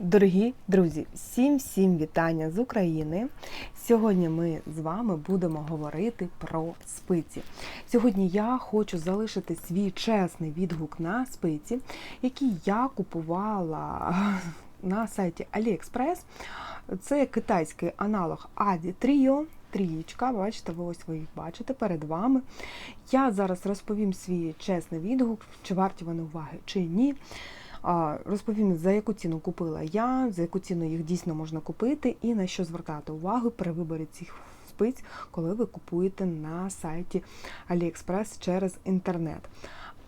Дорогі друзі, всім всім вітання з України. Сьогодні ми з вами будемо говорити про спиці. Сьогодні я хочу залишити свій чесний відгук на спиці, який я купувала на сайті AliExpress. Це китайський аналог Adi Trio. Трієчка, бачите, ви ось ви їх бачите перед вами. Я зараз розповім свій чесний відгук, чи варті вони уваги, чи ні. Розповім, за яку ціну купила я, за яку ціну їх дійсно можна купити, і на що звертати увагу при виборі цих спиць, коли ви купуєте на сайті AliExpress через інтернет.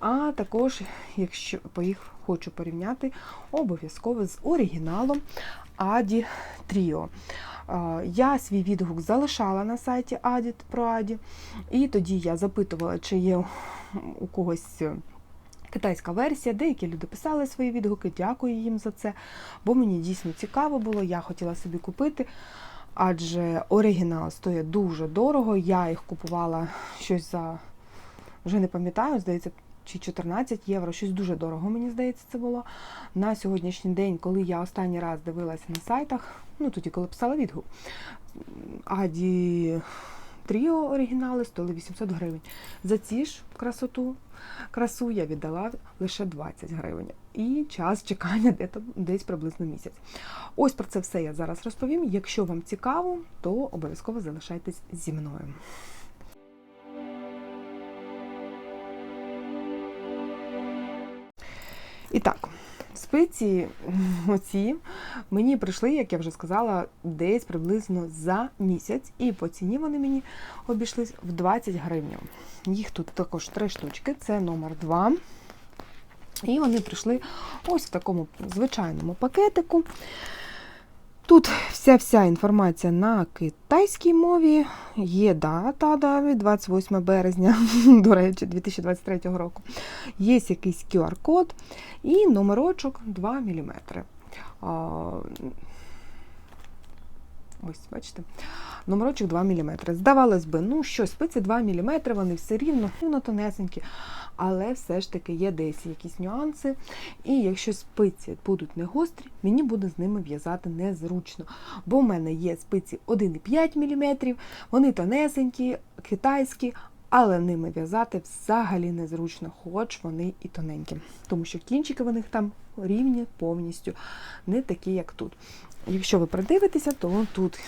А також, якщо по їх хочу порівняти, обов'язково з оригіналом Adi Trio. Я свій відгук залишала на сайті Adi про Adi, і тоді я запитувала, чи є у когось. Китайська версія, деякі люди писали свої відгуки, дякую їм за це, бо мені дійсно цікаво було, я хотіла собі купити, адже оригінал стоїть дуже дорого. Я їх купувала щось за, вже не пам'ятаю, здається, чи 14 євро, щось дуже дорого, мені здається, це було. На сьогоднішній день, коли я останній раз дивилася на сайтах, ну тоді, коли писала відгук, Аді Тріо оригінали стоїли 800 гривень. За ці ж красоту, красу я віддала лише 20 гривень. І час чекання десь приблизно місяць. Ось про це все я зараз розповім. Якщо вам цікаво, то обов'язково залишайтесь зі мною. І так, спиці оці мені прийшли, як я вже сказала, десь приблизно за місяць, і по ціні вони мені обійшлись в 20 гривень. Їх тут також три штучки, це номер 2. І вони прийшли ось в такому звичайному пакетику. Тут вся вся інформація на китайській мові. Є дата да, 28 березня, до речі, 2023 року. Є якийсь QR-код і номерочок 2 мм. Ось, бачите, номерочок 2 мм. Здавалось би, ну що, спиці 2 мм, вони все рівно, рівно тонесенькі, але все ж таки є десь якісь нюанси. І якщо спиці будуть не гострі, мені буде з ними в'язати незручно. Бо в мене є спиці 1,5 мм, вони тонесенькі, китайські. Але ними в'язати взагалі незручно, хоч вони і тоненькі. Тому що кінчики в них там рівні повністю, не такі, як тут. Якщо ви придивитеся, то тут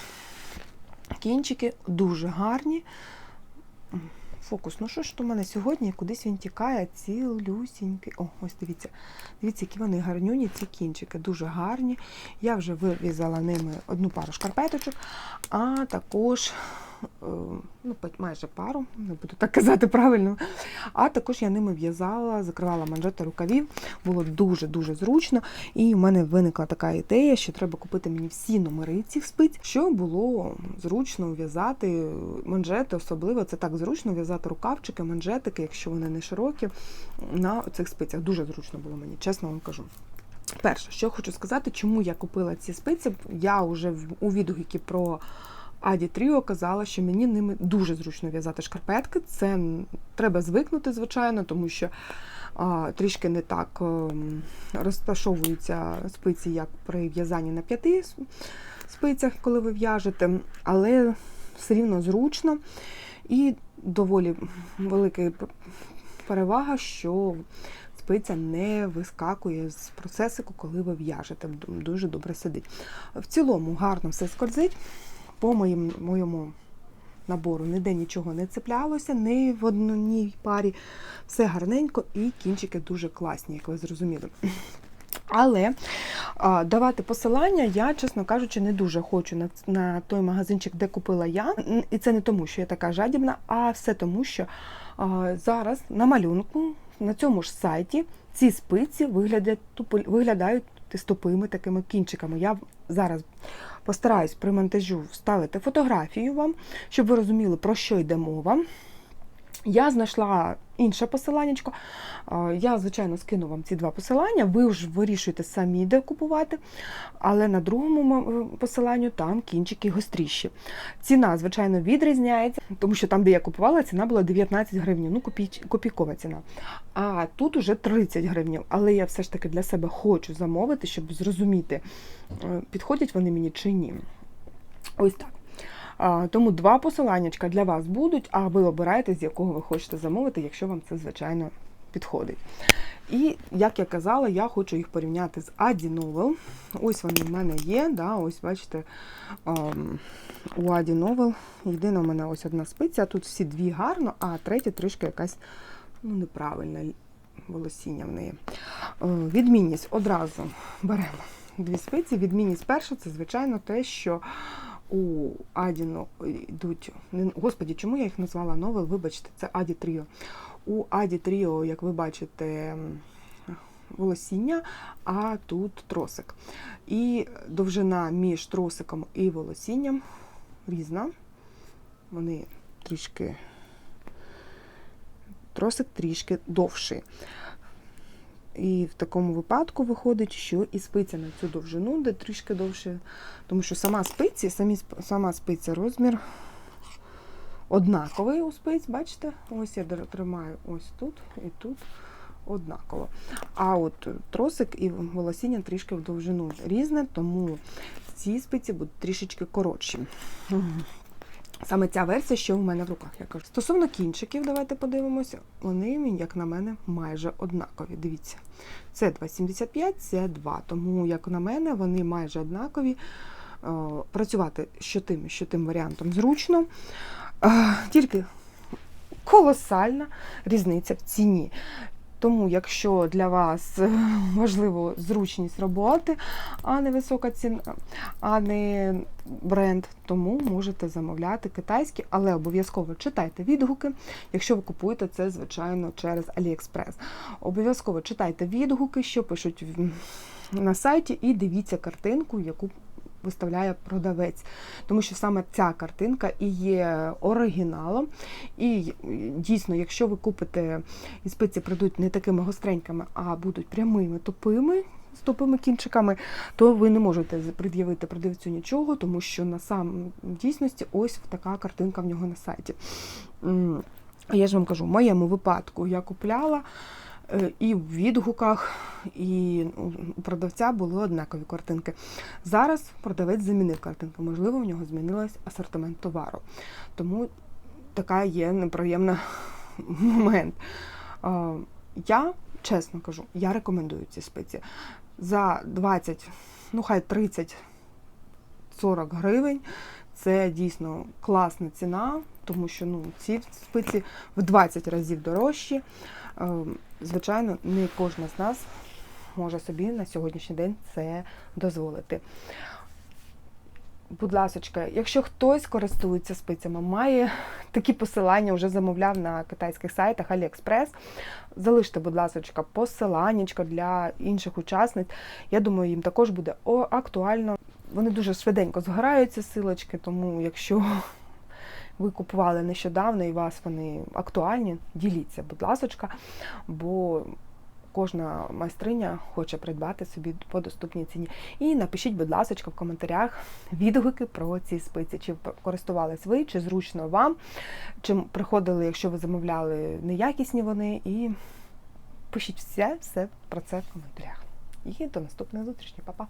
кінчики дуже гарні. Фокус, ну що ж то мене сьогодні кудись він тікає цілюсінький. О, ось дивіться. Дивіться, які вони гарнюні, ці кінчики, дуже гарні. Я вже вив'язала ними одну пару шкарпеточок, а також ну, майже пару, не буду так казати правильно. А також я ними в'язала, закривала манжети рукавів, було дуже-дуже зручно. І в мене виникла така ідея, що треба купити мені всі номери цих спиць, щоб було зручно в'язати манжети, особливо це так зручно в'язати рукавчики, манжетики, якщо вони не широкі, на цих спицях. Дуже зручно було мені, чесно вам кажу. Перше, що хочу сказати, чому я купила ці спиці, я вже у відгуки про Аді Тріо казала, що мені ними дуже зручно в'язати шкарпетки. Це треба звикнути, звичайно, тому що а, трішки не так ем, розташовуються спиці, як при в'язанні на п'яти спицях, коли ви в'яжете, але все рівно зручно і доволі велика перевага, що спиця не вискакує з процесику, коли ви в'яжете. Дуже добре сидить. В цілому гарно все скользить по моїм, моєму набору ніде нічого не цеплялося, ні в одній парі. Все гарненько і кінчики дуже класні, як ви зрозуміли. Але а, давати посилання я, чесно кажучи, не дуже хочу на на той магазинчик, де купила я. І це не тому, що я така жадібна, а все тому, що а, зараз на малюнку на цьому ж сайті ці спиці виглядають виглядають з тупими такими кінчиками. Я зараз постараюсь при монтажу вставити фотографію вам, щоб ви розуміли, про що йде мова. Я знайшла інше посиланнячко. Е, Я, звичайно, скину вам ці два посилання. Ви ж вирішуєте самі, де купувати. Але на другому посиланню там кінчики гостріші. Ціна, звичайно, відрізняється, тому що там, де я купувала, ціна була 19 гривень, ну копій, копійкова ціна. А тут уже 30 гривень. Але я все ж таки для себе хочу замовити, щоб зрозуміти, е, підходять вони мені чи ні. Ось так. Тому два посиланнячка для вас будуть, а ви обираєте, з якого ви хочете замовити, якщо вам це, звичайно, підходить. І, як я казала, я хочу їх порівняти з Aді Novel. Ось вони в мене є. Да, ось бачите, у Aді Novel єдина в мене ось одна спиця, тут всі дві гарно, а третя трішки якась ну, неправильна волосіння в неї. Е, Відмінність одразу беремо дві спиці. Відмінність перша це, звичайно, те, що у Адіно йдуть. Господі, чому я їх назвала новел? Вибачте, це Аді Тріо. У Аді Тріо, як ви бачите, волосіння, а тут тросик. І довжина між тросиком і волосінням різна. Вони трішки. Тросик трішки довший. І в такому випадку виходить, що і спиця на цю довжину, де трішки довше, тому що сама спиці, самі, сама спиця розмір однаковий у спиць, бачите? Ось я тримаю ось тут і тут однаково. А от тросик і волосіння трішки в довжину різне, тому ці спиці будуть трішечки коротші. Саме ця версія, що в мене в руках, я кажу. Стосовно кінчиків, давайте подивимося. Вони, як на мене, майже однакові. Дивіться, це 2,75, це 2. Тому, як на мене, вони майже однакові. Е, Працювати що тим, що тим варіантом зручно. Е, Тільки колосальна різниця в ціні. Тому, якщо для вас е, важливо зручність роботи, а не висока ціна, а не бренд, тому можете замовляти китайські, але обов'язково читайте відгуки. Якщо ви купуєте це, звичайно, через AliExpress. Обов'язково читайте відгуки, що пишуть на сайті, і дивіться картинку, яку виставляє продавець. Тому що саме ця картинка і є оригіналом. І дійсно, якщо ви купите і спиці прийдуть не такими гостренькими, а будуть прямими, тупими. З тупими кінчиками, то ви не можете пред'явити продавцю нічого, тому що на сам дійсності ось така картинка в нього на сайті. Я ж вам кажу, в моєму випадку я купляла е, і в відгуках, і ну, у продавця були однакові картинки. Зараз продавець замінив картинку, можливо, в нього змінилась асортимент товару. Тому така є неприємна момент. Е, Я чесно кажу, я рекомендую ці спиці. За 20, ну хай 30 40 гривень. Це дійсно класна ціна, тому що ну, ці спиці в 20 разів дорожчі. Е, Звичайно, не кожна з нас може собі на сьогоднішній день це дозволити. Будь ласочка, якщо хтось користується спицями, має такі посилання, вже замовляв на китайських сайтах AliExpress, залиште, будь ласочка, посиланнячко для інших учасниць. Я думаю, їм також буде актуально. Вони дуже швиденько згораються силочки, тому якщо ви купували нещодавно і вас вони актуальні, діліться, будь ласочка, бо кожна майстриня хоче придбати собі по доступній ціні. І напишіть, будь ласочка, в коментарях відгуки про ці спиці. Чи користувались ви, чи зручно вам, чи приходили, якщо ви замовляли неякісні вони, і пишіть все, все про це в коментарях. І до наступної зустрічі, Па-па!